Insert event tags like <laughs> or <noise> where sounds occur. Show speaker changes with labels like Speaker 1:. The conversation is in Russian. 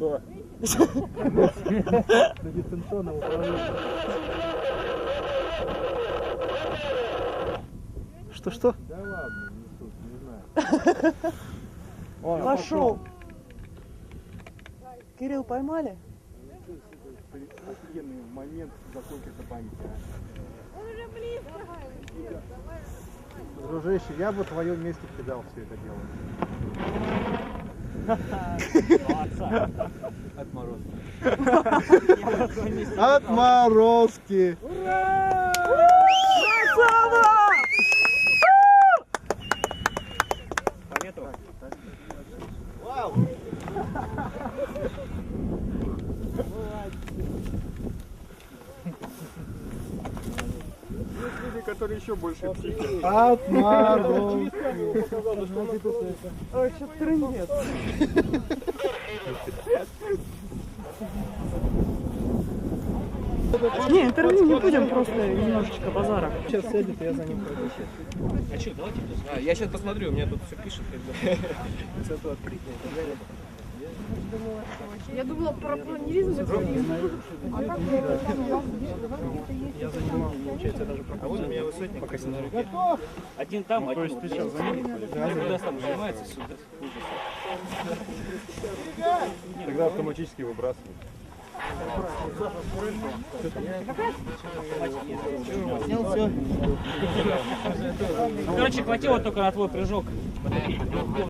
Speaker 1: Что?
Speaker 2: На дистанционном управлении.
Speaker 3: Что-что?
Speaker 2: Да ладно, не тут, не знаю. Он
Speaker 3: Пошел. Кирилл, поймали?
Speaker 2: Офигенный момент закончится память. Дружище, я бы в твоем месте кидал все это дело.
Speaker 1: Отморозки.
Speaker 2: Отморозки!
Speaker 1: По ветру.
Speaker 2: Люди, которые еще больше психи. Отморозки!
Speaker 3: Ой, что трындец. Не, интервью не будем, просто немножечко базара.
Speaker 2: Сейчас сядет, я за ним пойду.
Speaker 1: А что, давайте А, я сейчас посмотрю, у меня тут все пишет. как бы. <laughs>
Speaker 2: Высоту открыть.
Speaker 4: Я думала про планеризм.
Speaker 2: Я занимал, получается, даже
Speaker 1: А вот у меня высотник пока на руке. Один там, один. То есть ты сейчас за ним Когда там занимается сюда.
Speaker 2: Тогда автоматически выбрасывают.
Speaker 1: Короче, хватило только на твой прыжок.